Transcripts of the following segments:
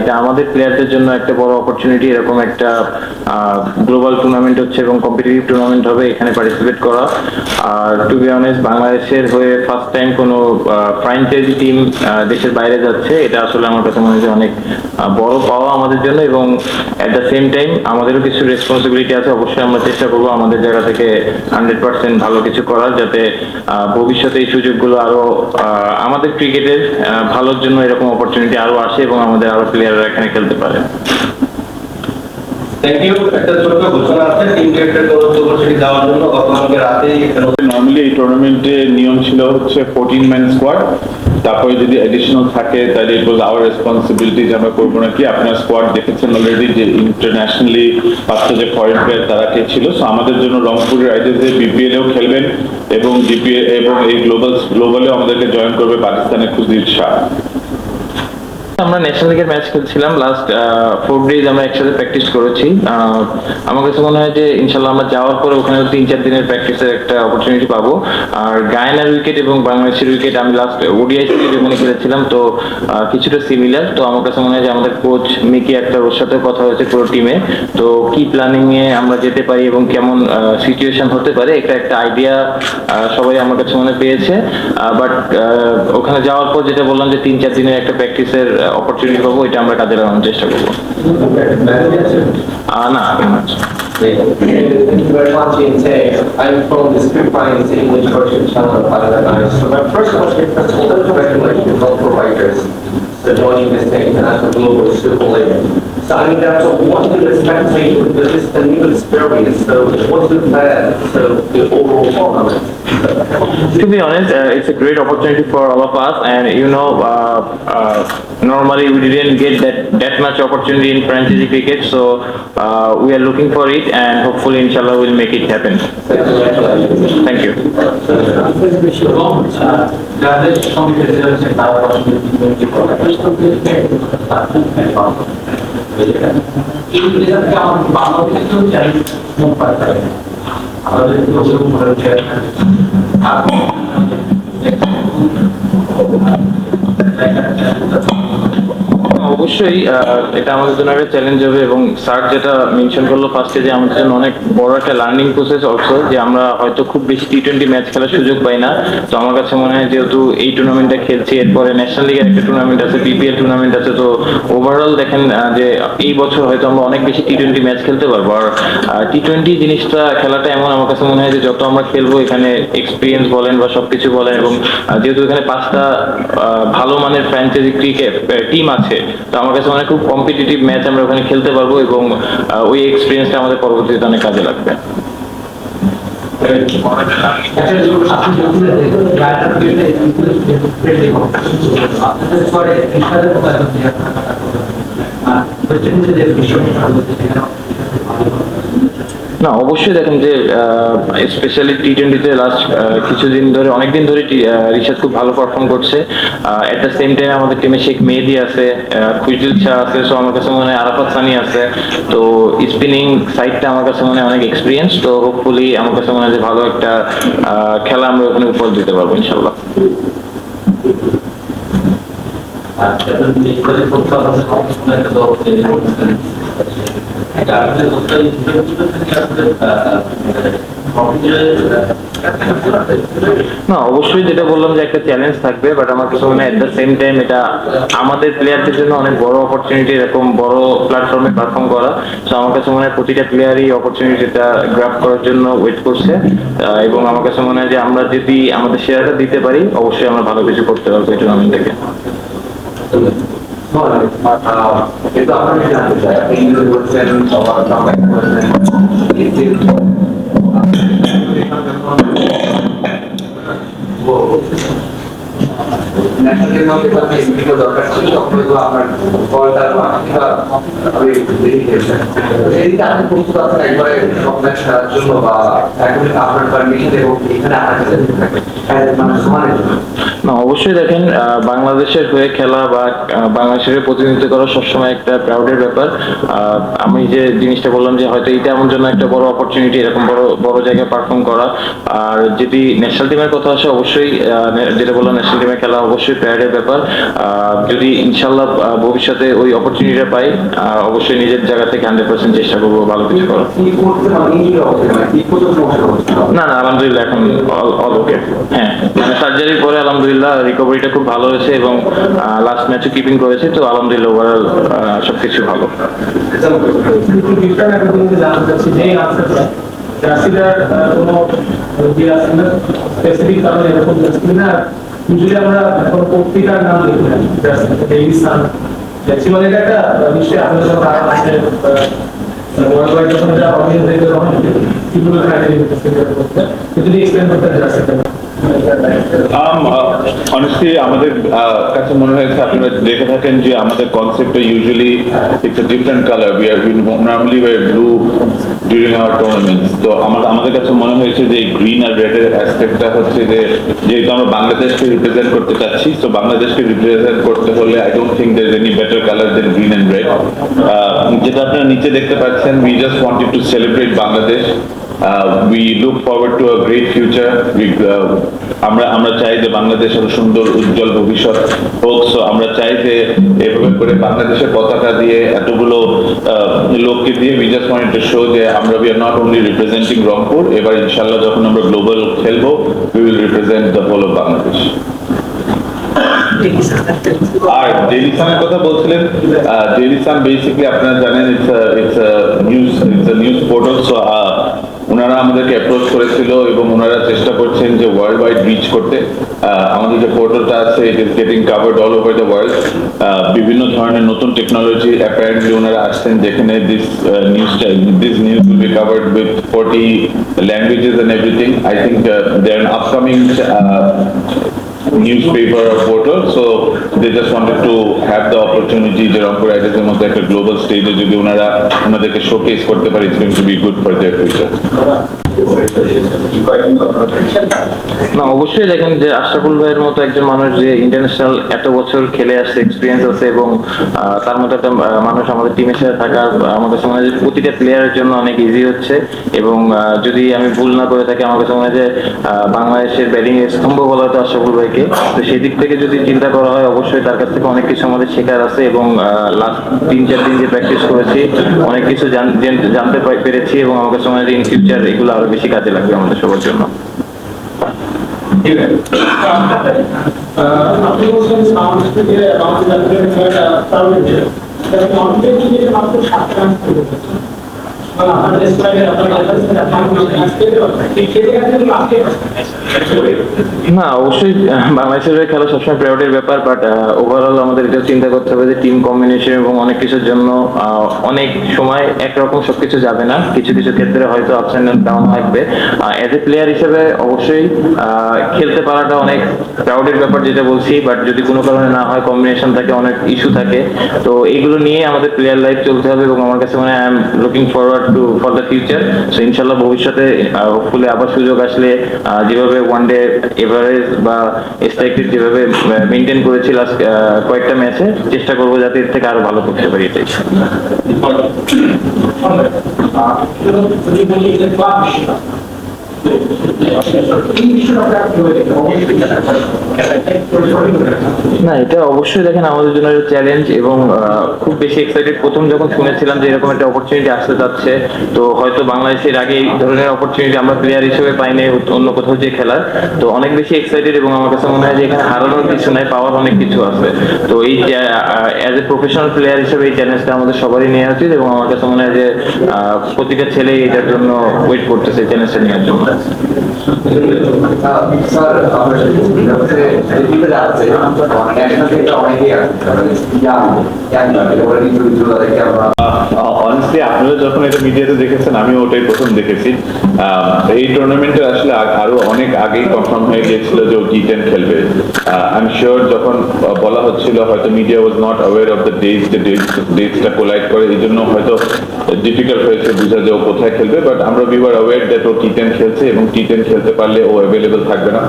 এটা আমাদের প্লেয়ারদের জন্য একটা বড় অপরচুনিটি এরকম একটা গ্লোবাল টুর্নামেন্ট হচ্ছে এবং কম্পিটিটিভ টুর্নামেন্ট হবে এখানে পার্টিসিপেট করা। আর টু বি অনেস্ট বাংলাদেশের হয়ে ফার্স্ট টাইম কোনো ফ্র্যাঞ্চাইজি টিম দেশের বাইরে যাচ্ছে, এটা আসলে আমার কাছে মনে হয় অনেক বড় পাওয়া আমাদের জন্য এবং অ্যাট দ্য সেম টাইম আমাদেরও কিছু রেসপন্সিবিলিটি আছে, অবশ্যই আমরা চেষ্টা করব আমাদের জায়গা থেকে হান্ড্রেড পার্সেন্ট ভালো কিছু করার যাতে ভবিষ্যতে এই সুযোগগুলো আরও আমাদের ক্রিকেটের ভালোর জন্য এরকম অপরচুনিটি আরও আসে এবং আমাদের আরও প্লেয়াররা এখানে খেলতে পারে। থ্যাংক ইউ একটা ছোট্ট ঘোষণা আছে টিম ডিরেক্টর কর্মসূচি দেওয়ার জন্য গতকালকে রাতে এখানে নর্মালি এই টুর্নামেন্টে নিয়ম ছিল হচ্ছে ফোরটিন ম্যান স্কোয়াড তারপরে যদি এডিশনাল থাকে তাহলে ইট ওয়াজ আওয়ার রেসপন্সিবিলিটি যে আমরা করব নাকি। আপনার স্কোয়াড দেখেছেন অলরেডি যে ইন্টারন্যাশনালি পাঁচটা যে ফরেন প্লেয়ার তারা কে ছিল। সো আমাদের জন্য রংপুরের রাইডার্সে বিপিএলেও খেলবেন এবং এবং এই গ্লোবাল গ্লোবালেও আমাদেরকে জয়েন করবে পাকিস্তানের খুদির শাহ। আমরা ন্যাশনাল লিগের ম্যাচ খেলছিলাম লাস্ট ফোর ডেজ আমরা একসাথে প্র্যাকটিস করেছি। আমার কাছে মনে হয় যে ইনশাল্লাহ আমরা যাওয়ার পরে ওখানে তিন চার দিনের প্র্যাকটিসের একটা অপরচুনিটি পাবো। আর গায়নার উইকেট এবং বাংলাদেশের উইকেট আমি লাস্ট ওডিআই সিরিজ যেখানে খেলেছিলাম, তো কিছুটা সিমিলার তো আমার কাছে মনে হয় যে আমাদের কোচ মিকি একটা ওর সাথে কথা হয়েছে পুরো টিমে তো কি প্ল্যানিং এ আমরা যেতে পারি এবং কেমন সিচুয়েশন হতে পারে, এটা একটা আইডিয়া সবাই আমার কাছে মনে পেয়েছে। বাট ওখানে যাওয়ার পর যেটা বললাম যে তিন চার দিনের একটা প্র্যাকটিসের অপরচুনিটি পাবো এটা আমরা কাজে লাগানোর চেষ্টা করব আহ, না Thank you. Very much, Inte. I'm from the Johnny Mistake as a global superlayer. So I mean, that's what you expected with this new experience. So what is that? So the overall tournament. To be honest, uh, it's a great opportunity for all of us, and you know, uh, uh, normally we didn't get that, that much opportunity in franchise cricket, so uh, we are looking for it, and hopefully, inshallah, we'll make it happen. Thank you. Thank you. এই রেজাল্টকে আমার বাংলাদেশেও challenge পাঠাতে আমাদের অবশ্যই এটা আমাদের জন্য একটা চ্যালেঞ্জ হবে এবং স্যার যেটা মেনশন করল ফার্স্টে যে আমাদের জন্য অনেক বড় একটা লার্নিং প্রসেস অলসো যে আমরা হয়তো খুব বেশি টি টোয়েন্টি ম্যাচ খেলার সুযোগ পাই না। তো আমার কাছে মনে হয় যেহেতু এই টুর্নামেন্টটা খেলছি, এরপরে ন্যাশনাল লিগের একটা টুর্নামেন্ট আছে বিপিএল টুর্নামেন্ট আছে, তো ওভারঅল দেখেন যে এই বছর হয়তো আমরা অনেক বেশি টি টোয়েন্টি ম্যাচ খেলতে পারব। আর টি টোয়েন্টি জিনিসটা, খেলাটা এমন আমার কাছে মনে হয় যে যত আমরা খেলব, এখানে এক্সপিরিয়েন্স বলেন বা সবকিছু বলেন এবং যেহেতু এখানে পাঁচটা ভালো মানের ফ্র্যাঞ্চাইজি ক্রিকেট টিম আছে, তো আমার কাছে মানে খুব কম্পিটিটিভ ম্যাচ আমরা ওখানে খেলতে পারব এবং ওই এক্সপিরিয়েন্সটা আমাদের পরবর্তীতে অনেক কাজে লাগবে। না, অবশ্যই দেখেন যে স্পেশালি টি টোয়েন্টিতে লাস্ট কিছুদিন ধরে, অনেকদিন ধরে রিশাদ খুব ভালো পারফর্ম করছে। এট দ্য সেম টাইম আমাদের টিমে শেখ মেহেদি আছে খুশদিল শাহ আছে সো আমার কাছে মনে হয় আরাফাত সানি আছে। তো স্পিনিং সাইডটা আমার কাছে মনে হয় অনেক এক্সপিরিয়েন্স তো হোপফুলি আমার কাছে মনে হয় যে ভালো একটা খেলা আমরা ওখানে উপর দিতে পারব ইনশাল্লাহ না অবশ্যই যেটা বললাম যে একটা চ্যালেঞ্জ থাকবে বাট আমার কাছে মনে হয় এট দ্য সেম টাইম এটা আমাদের প্লেয়ারদের জন্য অনেক বড় অপরচুনিটি এরকম বড় প্ল্যাটফর্মে পারফর্ম করা। তো আমার কাছে মনে হয় প্রতিটা প্লেয়ারই অপরচুনিটিটা গ্রাফ করার জন্য ওয়েট করছে। এবং আমার কাছে মনে হয় যে আমরা যদি আমাদের শেয়ারটা দিতে পারি অবশ্যই আমরা ভালো কিছু করতে পারব এই টুর্নামেন্ট থেকে কিন্তু আপনারা জানতে চাই। আপনি ইংরেজি বলছেন, সবার বাংলায় বলছেন ন্যাশনাল দরকার ছিল, তখন আপনার বলটা অবশ্যই দেখেন বাংলাদেশের হয়ে খেলা বা বাংলাদেশের প্রতিনিধিত্ব করা সবসময় একটা প্রাউডের ব্যাপার। আমি যে জিনিসটা বললাম যে হয়তো এটা আমার জন্য একটা বড় অপরচুনিটি এরকম বড় বড় জায়গায় পারফর্ম করা। আর যদি ন্যাশনাল টিমের কথা আসে, অবশ্যই যেটা বললাম ন্যাশনাল টিমে খেলা অবশ্যই প্যারেডের ব্যাপার। যদি ইনশাল্লাহ ভবিষ্যতে ওই অপরচুনিটিটা পাই অবশ্যই নিজের জায়গা থেকে হান্ড্রেড পার্সেন্ট চেষ্টা করব ভালো কিছু করার। মানে মানে না না আলহামদুলিল্লাহ এখন অল ওকে হ্যাঁ মানে সার্জারির পরে আলহামদুলিল্লাহ রিকভারিটা খুব ভালো হয়েছে এবং লাস্ট ম্যাচও কিপিং করেছে তো আলহামদুলিল্লাহ ওভারঅল সবকিছু ভালো। জার্সিটার কোনো যে স্পেসিফিক কারণে এরকম জার্সি না ইউজুয়ালি আমরা এখন পত্রিকার নাম লিখি না জার্সি ডেইলি সান ম্যাক্সিমাম এটা একটা নিশ্চয়ই যখন কারণ আছে ওয়ার্ল্ড ওয়াইড যখন এটা অডিয়েন্স দেখবে তখন কীভাবে করতে যদি এক্সপ্লেন করতে জার্সিটা অনেস্টলি Um, কাছে মনে আপনারা যে আমাদের কনসেপ্টটা usually it's different colour we are normally blue during our tournaments তো আমার, আমাদের কাছে মনে হয়েছে যে গ্রিন আর রেড এর অ্যাসপেক্টটা হচ্ছে যে, যেহেতু আমরা বাংলাদেশকে রিপ্রেজেন্ট করতে চাচ্ছি, তো বাংলাদেশকে রিপ্রেজেন্ট করতে হলে I don't think there any better colour than green and red যেটা আপনারা নিচে দেখতে পাচ্ছেন we just wanted to celebrate Bangladesh we look forward to a great future আমরা আমরা চাই যে বাংলাদেশ আরও সুন্দর, উজ্জ্বল ভবিষ্যৎ হোক। সো আমরা চাই যে এভাবে করে বাংলাদেশের পতাকা দিয়ে এতগুলো লোককে দিয়ে we just wanted to show যে আমরা we are not only representing Rangpur এবার ইনশাল্লাহ যখন আমরা গ্লোবাল খেলব we will represent the whole of Bangladesh আর জেলিসানের কথা বলছিলেন ডেইলি সান বেসিক্যালি আপনারা জানেন it's it's news it's news portal so ওনারা আমাদেরকে অ্যাপ্রোচ করেছিল এবং ওনারা চেষ্টা করছেন যে ওয়ার্ল্ড ওয়াইড রিচ করতে আমাদের যে পোর্টালটা আছে it is getting covered all over the world বিভিন্ন ধরনের নতুন টেকনোলজি অ্যাপারেন্টলি ওনারা আসছেন যেখানে দিস নিউজটা this news will be covered with forty languages and everything I think they are upcoming newspaper or portal, so they just wanted to have the opportunity যে রংপুর রাইডার্সের মধ্যে একটা গ্লোবাল স্টেজে যদি ওনারা ওনাদেরকে শোকেস করতে পারে it's going to be good for their future না, অবশ্যই দেখেন যে আশরাফুল ভাইয়ের মতো একজন মানুষ যে ইন্টারন্যাশনাল এত বছর খেলে আসছে এক্সপিরিয়েন্স আছে এবং তার মতো একটা মানুষ আমাদের টিমের সাথে থাকা, আমাদের যে প্রতিটা প্লেয়ারের জন্য অনেক ইজি হচ্ছে এবং যদি আমি ভুল না করে থাকি, আমার কাছে যে বাংলাদেশের ব্যাটিং স্তম্ভ বলা হতো আশরাফুল ভাইকে। তো সেই দিক থেকে যদি চিন্তা করা হয়, অবশ্যই তার কাছ থেকে অনেক কিছু আমাদের শেখার আছে এবং লাস্ট তিন, চার দিন যে প্র্যাকটিস করেছি, অনেক কিছু জানতে পেরেছি এবং আমার কাছে মনে ইন ফিউচার এগুলো আরও বেশি কাজে লাগবে আমাদের সবার জন্য। আপনি বলছেন বাংলাদেশ থেকে জাতীয় খেলাটা প্রারম্ভিক ছিল কমপ্লিট মাত্র সাত রান না, অবশ্যই বাংলাদেশের হয়ে খেলা সবসময় প্রায়োরিটির ব্যাপার বাট ওভারঅল আমাদের এটা চিন্তা করতে হবে যে টিম কম্বিনেশন এবং অনেক কিছুর জন্য অনেক সময় একরকম সবকিছু যাবে না। কিছু কিছু ক্ষেত্রে হয়তো আপস এন্ড ডাউন থাকবে। এজ এ প্লেয়ার হিসেবে অবশ্যই খেলতে পারাটা অনেক প্রাউডের ব্যাপার যেটা বলছি বাট যদি কোনো কারণে না হয় কম্বিনেশন থাকে, অনেক ইস্যু থাকে। তো এগুলো নিয়ে আমাদের প্লেয়ার লাইফ চলতে হবে এবং আমার কাছে মানে I am looking forward to for the future so ইনশাল্লাহ ভবিষ্যতে হোপফুলি আবার সুযোগ আসলে যেভাবে ওয়ান ডে এভারেজ বা স্ট্রাইক যেভাবে মেনটেন করেছি লাস্ট কয়েকটা ম্যাচে চেষ্টা করব যাতে এর থেকে আরও ভালো করতে পারি এটাই। যদি না, এটা অবশ্যই দেখেন, আমাদের জন্য চ্যালেঞ্জ এবং খুব বেশি এক্সাইটেড প্রথম যখন শুনেছিলাম যে এরকম একটা অপরচুনিটি আসতে যাচ্ছে, তো হয়তো বাংলাদেশের আগে এই ধরনের অপরচুনিটি আমরা প্লেয়ার হিসেবে পাইনি অন্য কোথাও যে খেলার। তো অনেক বেশি এক্সাইটেড এবং আমার কাছে মনে হয় যে এখানে হারানোর কিছু নাই, পাওয়ার অনেক কিছু আছে। তো এই অ্যাজ এ প্রফেশনাল প্লেয়ার হিসেবে এই চ্যালেঞ্জটা আমাদের সবারই নেওয়া উচিত এবং আমার কাছে মনে হয় যে প্রতিটা ছেলেই এটার জন্য ওয়েট করতেছে চ্যালেঞ্জটা নেওয়ার জন্য। অনেস্টলি আপনারা যখন এটা মিডিয়াতে দেখেছেন আমি ওটাই প্রথম দেখেছি। এই টুর্নামেন্টে আসলে আরও অনেক আগেই কনফার্ম হয়ে গিয়েছিল যে ও টেন খেলবে। আই এম শিওর যখন বলা হচ্ছিল হয়তো media was not aware of the যে ডেটসটা কোলাইড করে, এই জন্য হয়তো ডিফিকাল্ট হয়েছে বোঝা যে ও কোথায় খেলবে বাট আমরা আর অ্যাওয়ার দ্যাট ও টি টেন খেলছে এবং টি টেন খেলতে পারলে ও অ্যাভেলেবল থাকবে না।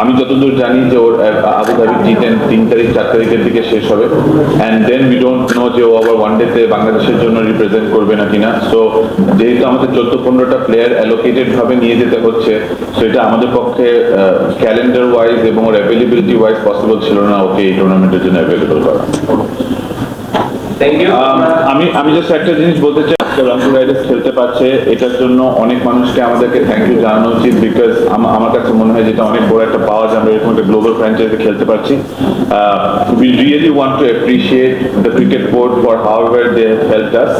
আমি যতদূর জানি যে ওর আহ, আবু ধাবি টি টেন তিন তারিখ চার তারিখের দিকে শেষ হবে। And then we don't know যে ও আবার ওয়ান ডেতে বাংলাদেশের জন্য রিপ্রেজেন্ট করবে না কিনা। সো যেহেতু আমাদের চোদ্দ পনেরোটা প্লেয়ার অ্যালোকেটেড ভাবে নিয়ে যেতে হচ্ছে সেটা আমাদের পক্ষে ক্যালেন্ডার ওয়াইজ এবং ওর অ্যাভেলেবিলিটি ওয়াইজ পসিবল ছিল না ওকে এই টুর্নামেন্টের জন্য অ্যাভেলেবল করা। আমি আমি জাস্ট একটা জিনিস বলতে চাই রংপুর রাইডার্স খেলতে পারছে, এটার জন্য অনেক মানুষকে আমাদেরকে থ্যাংক ইউ জানানো উচিত বিকজ আমার কাছে মনে হয় যেটা অনেক বড় একটা পাওয়া যে আমরা এরকম একটা গ্লোবাল ফ্র্যাঞ্চাইজে খেলতে পারছি। We really want to appreciate the cricket board for how were they help us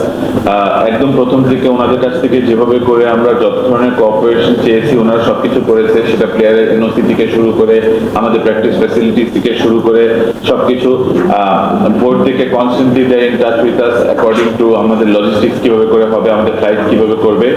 একদম প্রথম থেকে ওনাদের কাছ থেকে যেভাবে করে আমরা যত ধরনের কোঅপারেশন চেয়েছি, ওনারা সবকিছু করেছে, সেটা প্লেয়ারের এনওসি থেকে শুরু করে, আমাদের প্র্যাকটিস ফ্যাসিলিটিস থেকে শুরু করে সবকিছু বোর্ড থেকে কনস্ট্যান্টলি দেয় in touch with us according to আমাদের লজিস্টিক্স কীভাবে করে হবে আমাদের ফ্লাইট কীভাবে করবে